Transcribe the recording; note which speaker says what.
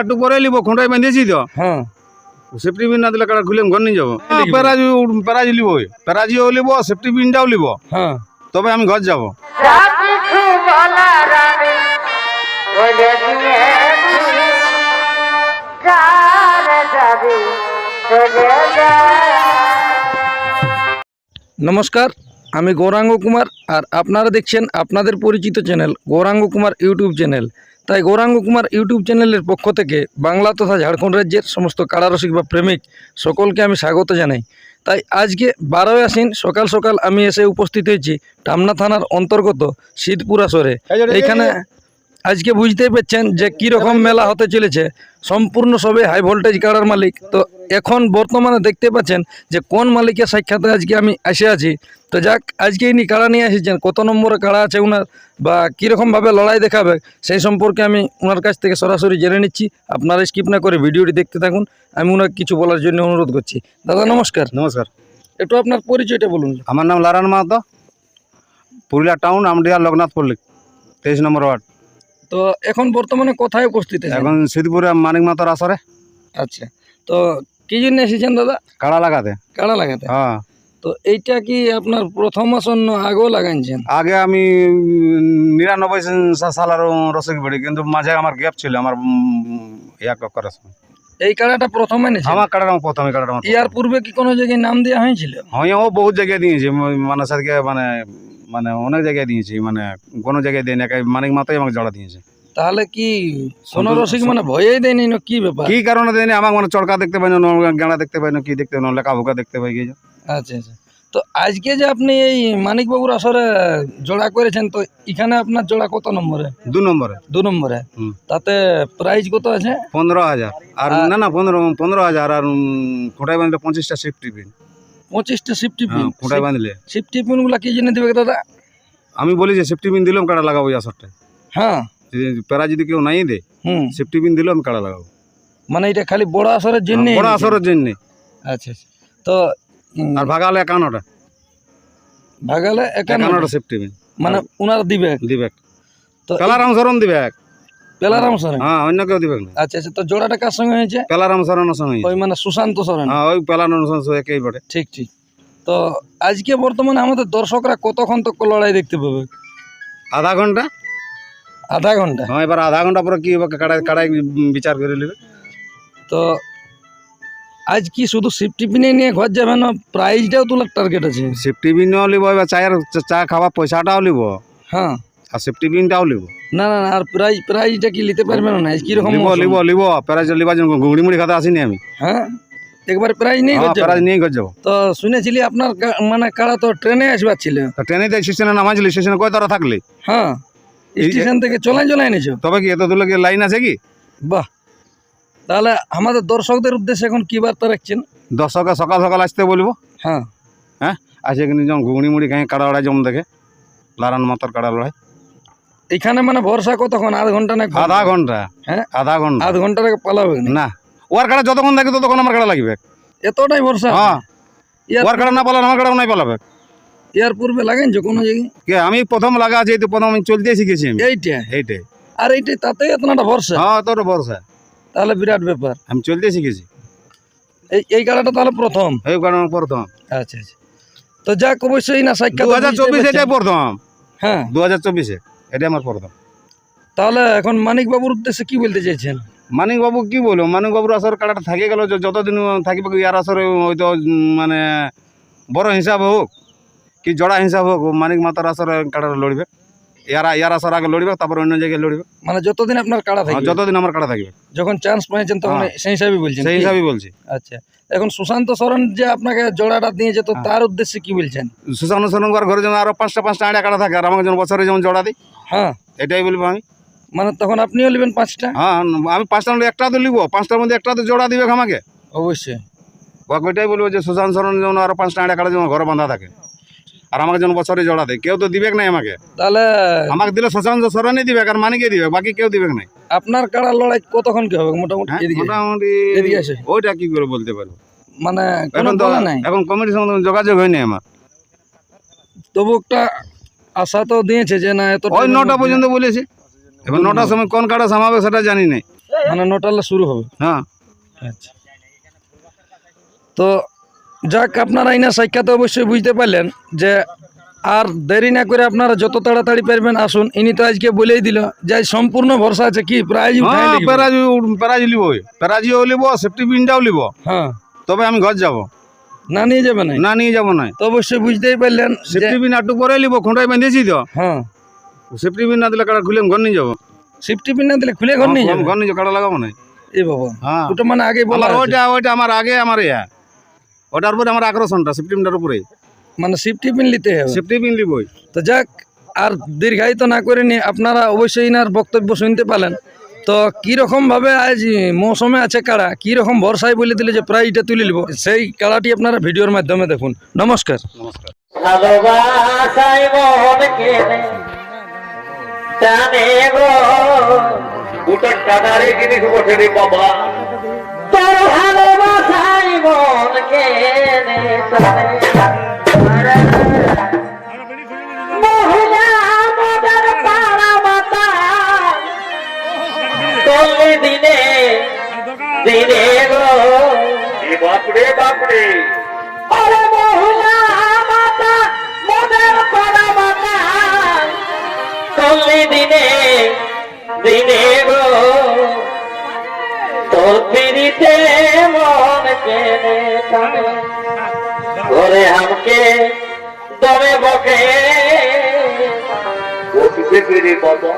Speaker 1: আটটু পরে লিব খুঁটাই বেঁধেছি তো।
Speaker 2: হ্যাঁ।
Speaker 1: সেফটি পিন না দিলে কাটা খুলে ঘর নিয়ে যাব। প্যারাজি প্যারাজি লিব প্যারাজিও লিব সেফটি পিনটাও লিব।
Speaker 2: হ্যাঁ।
Speaker 1: তবে আমি ঘর যাব।
Speaker 2: নমস্কার। আমি গৌরাঙ্গ কুমার আর আপনারা দেখছেন আপনাদের পরিচিত channel Gouranga Kumar YouTube channel. তাই গৌরাঙ্গ কুমার ইউটিউব চ্যানেলের পক্ষ থেকে বাংলা তথা ঝাড়খণ্ড রাজ্যের সমস্ত কারারসিক বা প্রেমিক সকলকে আমি স্বাগত জানাই। তাই আজকে বারোই আসিন সকাল সকাল আমি এসে উপস্থিত হয়েছি টামনা থানার অন্তর্গত শীতপুর আসরে। এইখানে আজকে বুঝতেই পারছেন যে কি রকম মেলা হতে চলেছে। সম্পূর্ণ সবে হাই ভোল্টেজ কাড়ার মালিক। তো এখন বর্তমানে দেখতে পাচ্ছেন যে কোন মালিকের সাক্ষাতে আজকে আমি এসে আছি। তো যাক আজকে ইনি কাড়া নিয়ে এসেছেন কত নম্বরে কাড়া আছে ওনার বা কীরকমভাবে লড়াই দেখাবে সেই সম্পর্কে আমি ওনার কাছ থেকে সরাসরি জেনে নিচ্ছি। আপনারা স্কিপ না করে ভিডিওটি দেখতে থাকুন। আমি ওনাকে কিছু বলার জন্য অনুরোধ করছি। দাদা নমস্কার।
Speaker 1: নমস্কার।
Speaker 2: একটু আপনার পরিচয়টা বলুন।
Speaker 1: আমার নাম লারান মাহাতো পুরুলিয়া টাউন আমডিয়া লোকনাথ পল্লী তেইশ নম্বর ওয়ার্ড।
Speaker 2: তো এখন বর্তমানে কোথায় উপস্থিত
Speaker 1: এখন সিদ্ধপুরে মানিক মাতার আসরে।
Speaker 2: আচ্ছা তো কি জন্য এসেছেন দাদা?
Speaker 1: কাড়া লাগাতে।
Speaker 2: কাড়া লাগাতে?
Speaker 1: হ্যাঁ।
Speaker 2: তো এইটা কি আপনার প্রথম আসন্ন আগেও লাগাইছেন?
Speaker 1: আগে আমি নিরানব্বই সালের রসিক বেড়ি কিন্তু মাঝে আমার গ্যাপ ছিল আমার ইয়া করার সময়।
Speaker 2: এই কাড়াটা প্রথমে এনেছে
Speaker 1: আমার আমার প্রথমে আমার
Speaker 2: ইয়ার পূর্বে কি কোনো জায়গায় নাম দেওয়া হয়েছিল?
Speaker 1: হ্যাঁ ও বহুত জায়গায় দিয়েছে মানে সাথে মানে মানে অনেক জায়গায় দিয়েছি মানে কোনো জায়গায় দেয়নি একা মানিক মাথায় আমাকে জড়া দিয়েছে।
Speaker 2: তাহলে কি কোনো রসিক মানে ভয়েই দেয়নি না কি ব্যাপার?
Speaker 1: কি কারণে দেয়নি? আমাকে মানে চড়কা দেখতে পাই না গাঁড়া দেখতে পাই না কি দেখতে পাই না লেখা ভুকা দেখতে পাই গিয়ে
Speaker 2: আচ্ছা আচ্ছা। তো আজকে যে আপনি এই মানিকবাবুর আসরে জোড়া করেছেন তো এখানে আপনার জোড়া কত নম্বরে?
Speaker 1: দু নম্বরে।
Speaker 2: দু নম্বরে। তাতে প্রাইজ কত আছে?
Speaker 1: পনেরো হাজার। আর না না পনেরো পনেরো হাজার আর খোঁটাই বাঁধলে পঁচিশটা শিফট টিফিন।
Speaker 2: পঁচিশটা সিফটি
Speaker 1: হ্যাঁ
Speaker 2: পিন
Speaker 1: খোঁটাই বাঁধলে?
Speaker 2: সিফটি পিনগুলা কি জন্য দেবে দাদা?
Speaker 1: আমি বলি যে সেফটি পিন দিলাম কাটা লাগাবো এই
Speaker 2: হ্যাঁ।
Speaker 1: প্যারা যদি কেউ নাই দে
Speaker 2: হুম।
Speaker 1: সেফটি পিন দিলেও আমি কাটা লাগাবো।
Speaker 2: মানে এটা খালি বড় আসরের জন্য?
Speaker 1: বড় আসরের জন্য।
Speaker 2: আচ্ছা আচ্ছা। তো
Speaker 1: আর ভাগালে একান্নটা।
Speaker 2: ভাগালে একান্ন
Speaker 1: একান্নটা সেফটি পিন
Speaker 2: মানে উনার দিবে?
Speaker 1: দিবে।
Speaker 2: তো
Speaker 1: পেলারাম সরণ দিবে
Speaker 2: পেলারাম সরেন?
Speaker 1: হ্যাঁ অন্য কেউ
Speaker 2: আচ্ছা আচ্ছা তো জোড়াটা কার সঙ্গে হয়েছে?
Speaker 1: পেলারাম সঙ্গে
Speaker 2: ওই মানে সুশান্ত সরেন?
Speaker 1: হ্যাঁ ওই পেলারাম একেই বটে।
Speaker 2: ঠিক ঠিক। তো আজকে বর্তমানে আমাদের দর্শকরা কতক্ষণ তক লড়াই দেখতে পাবে?
Speaker 1: আধা ঘণ্টা?
Speaker 2: আধা ঘণ্টা?
Speaker 1: হ্যাঁ এবার আধা ঘণ্টা পরে কি হবে? কাড়াই কাড়াই বিচার করে নেবে।
Speaker 2: তো আজ কি শুধু নিয়ে ঘর যাবে না? প্রাইজটাও তোলার টার্গেট আছে।
Speaker 1: এবার চায়ের চা খাওয়া পয়সাটাও লিব।
Speaker 2: হ্যাঁ।
Speaker 1: আর সেফটি পিনটাও লিব।
Speaker 2: না না আর প্রাইজ প্রাইজটা কি নিতে পারবে না কীরকম
Speaker 1: লিব? লিব লিব প্যারাজ লিবার জন্য ঘুগড়ি মুড়ি খাতে আসিনি আমি।
Speaker 2: হ্যাঁ? একবার প্রাইজ নেই
Speaker 1: নিয়ে ঘর যাব
Speaker 2: তো শুনেছিলি আপনার মানে কারা তো ট্রেনে আসবার ছিল?
Speaker 1: তা ট্রেনে তো স্টেশনে নামাইছিলি স্টেশনে কয় তারা থাকলি?
Speaker 2: হ্যাঁ স্টেশন থেকে চলাই চলাই এনেছো
Speaker 1: তবে কি এত দূরে কি লাইন আছে কি?
Speaker 2: বাহ। তাহলে আমাদের দর্শকদের উদ্দেশ্যে এখন কি বার্তা রাখছেন?
Speaker 1: দশকে সকাল সকাল আসতে বলব।
Speaker 2: হ্যাঁ। হ্যাঁ?
Speaker 1: আসে কিন্তু যেমন ঘুগনি মুড়ি খাই কাড়া লড়াই যেমন দেখে লারান মাতার কাড়া লড়াই।
Speaker 2: এখানে মানে ভরসা কতক্ষণ? আধ ঘণ্টা না
Speaker 1: আধা ঘণ্টা।
Speaker 2: হ্যাঁ?
Speaker 1: আধা ঘণ্টা।
Speaker 2: আধ ঘণ্টা পালাবে না?
Speaker 1: ওর কাড়া যতক্ষণ থাকে ততক্ষণ আমার কাটা লাগবে।
Speaker 2: এতটাই ভরসা?
Speaker 1: হ্যাঁ। ওর কাড়া না পালালে আমার কাড়াও নাই পালাবে।
Speaker 2: ইয়ার পূর্বে লাগাইছো কোনো জায়গায়?
Speaker 1: কে আমি প্রথম লাগা আছে তো প্রথম আমি চলতে শিখেছি আমি।
Speaker 2: এইটা?
Speaker 1: এইটাই।
Speaker 2: আর এইটাই তাতেই এতটা ভরসা?
Speaker 1: হ্যাঁ তোর ভরসা।
Speaker 2: তাহলে বিরাট ব্যাপার।
Speaker 1: আমি চলতে শিখেছি।
Speaker 2: এই এই গাড়াটা তাহলে প্রথম?
Speaker 1: এই কারণ প্রথম।
Speaker 2: আচ্ছা আচ্ছা। তো যাক অবশ্যই না সাক্ষাৎ
Speaker 1: দু হাজার চব্বিশ এটাই প্রথম।
Speaker 2: হ্যাঁ।
Speaker 1: দু হাজার চব্বিশে। এটাই আমার প্রথম।
Speaker 2: তাহলে এখন মানিকবাবুর উদ্দেশ্যে কি বলতে চাইছেন?
Speaker 1: মানিকবাবু কি বলব? মানিক বাবুর আসর কাটাটা থাকে গেল যতদিন থাকিবে কি ইয়ার আসরে হয়তো মানে বড় হিসাব হোক কি জোড়া হিসাব হোক মানিক মাতার আসরে কাটাটা লড়বে। ইয়ারা ইয়ার আসর আগে লড়বে তারপর অন্য জায়গায় লড়বে।
Speaker 2: মানে যতদিন আপনার কাড়া
Speaker 1: হ্যাঁ,
Speaker 2: থাকবে।
Speaker 1: যতদিন আমার কাটা থাকবে।
Speaker 2: যখন চান্স পেয়েছেন তখন
Speaker 1: হ্যাঁ।
Speaker 2: সেই হিসাবে বলছেন
Speaker 1: সেই? হিসাবেই বলছি।
Speaker 2: আচ্ছা এখন সুশান্ত সরেন যে আপনাকে জোড়াটা দিয়েছে তো
Speaker 1: হ্যাঁ।
Speaker 2: তার উদ্দেশ্যে কি বলছেন?
Speaker 1: সুশান্ত সোনঙ্গার ঘরে যেমন আরও পাঁচটা পাঁচটা আড়া কাটা থাকে আর আমাকে যেমন বছরে যেমন জোড়া দিই।
Speaker 2: হ্যাঁ।
Speaker 1: এটাই বলব আমি।
Speaker 2: মানে তখন আপনিও নেবেন পাঁচটা?
Speaker 1: হ্যাঁ আমি পাঁচটার মধ্যে একটা তো লিখব পাঁচটার মধ্যে একটা তো জোড়া দিবে আমাকে।
Speaker 2: অবশ্যই।
Speaker 1: ওকে ওইটাই বলব যে সুশান্ত সরণ যেমন আরও পাঁচটা আড়া কাটা যেমন ঘরে বাঁধা থাকে। আর আমাকে যেন বছরে জোড়া দেয়। কেউ তো দিবে নাই আমাকে।
Speaker 2: তাহলে
Speaker 1: আমাকে দিলে সুশান্ত সরণই দিবে আর মানিকে দিবে বাকি কেউ দিবে নাই।
Speaker 2: আপনার কাড়া লড়াই কতক্ষণ কি হবে? মোটামুটি
Speaker 1: হ্যাঁ, মোটামুটি ওইটা কি করে বলতে পারব?
Speaker 2: মানে
Speaker 1: এখন তো এখন কমিটির সঙ্গে যোগাযোগ হয়নি আমার।
Speaker 2: তবু একটা আশা তো দিয়েছে যে না এত
Speaker 1: ওই নটা পর্যন্ত বলেছে। এবার নটার সময় কোন কাটা সামাবে সেটা জানি নাই।
Speaker 2: মানে নটালে শুরু হবে।
Speaker 1: হ্যাঁ।
Speaker 2: আচ্ছা। তো যাক আপনারা আইনা সাক্ষাতে অবশ্যই বুঝতে পারলেন যে আর দেরি না করে আপনারা যত তাড়াতাড়ি পারবেন আসুন। ইনি তো আজকে বলেই দিল যে সম্পূর্ণ ভরসা আছে কি? প্রাইজ।
Speaker 1: প্যারাজি প্যারাজি লিব। প্যারাজিও লিব সেফটি পিনটাও লিব।
Speaker 2: হ্যাঁ।
Speaker 1: তবে আমি ঘর যাব।
Speaker 2: না নিয়ে যাবে না
Speaker 1: না নিয়ে যাব না
Speaker 2: তো অবশ্যই বুঝতেই পারলেন
Speaker 1: সেফটি পিন আটটু পরে লিব খুঁটাই বেঁধেছি তো।
Speaker 2: হ্যাঁ।
Speaker 1: সেফটি পিন না দিলে কাটা খুলে ঘর নিয়ে যাব।
Speaker 2: সিফটি পিন না দিলে খুলে ঘর নিয়ে
Speaker 1: আমি
Speaker 2: যাবে?
Speaker 1: ঘর নিয়ে যাব, কাটা লাগাবো না
Speaker 2: এ বাবা
Speaker 1: হ্যাঁ।
Speaker 2: ওটা মানে আগে বলা
Speaker 1: ওইটা ওইটা আমার আগে আমার ইয়া। ওটার উপরে আমার আকর্ষণটা সেফটি পিনটার উপরে
Speaker 2: মানে সিফটি পিন নিতে হবে।
Speaker 1: সেফটি পিন লিবই
Speaker 2: তো যাক আর দীর্ঘায়িত না করে নিয়ে আপনারা অবশ্যই ইনার বক্তব্য শুনতে পারলেন। তো কীরকম ভাবে আজ মৌসুমে আছে কাড়া? কীরকম ভরসায় বলে দিলে যে প্রায় এটা তুলে নিব। সেই কাড়াটি আপনারা ভিডিওর মাধ্যমে দেখুন। নমস্কার।
Speaker 1: নমস্কার।
Speaker 3: বাপরে বাপরে।
Speaker 4: ওরে মহিলা মাতা মোদের পাড়া মাতা। চললে দিনে দিনে গো তোর পিড়িতে মন কেনে টানে। ওরে আমাকে দমে বকে।
Speaker 3: বাবা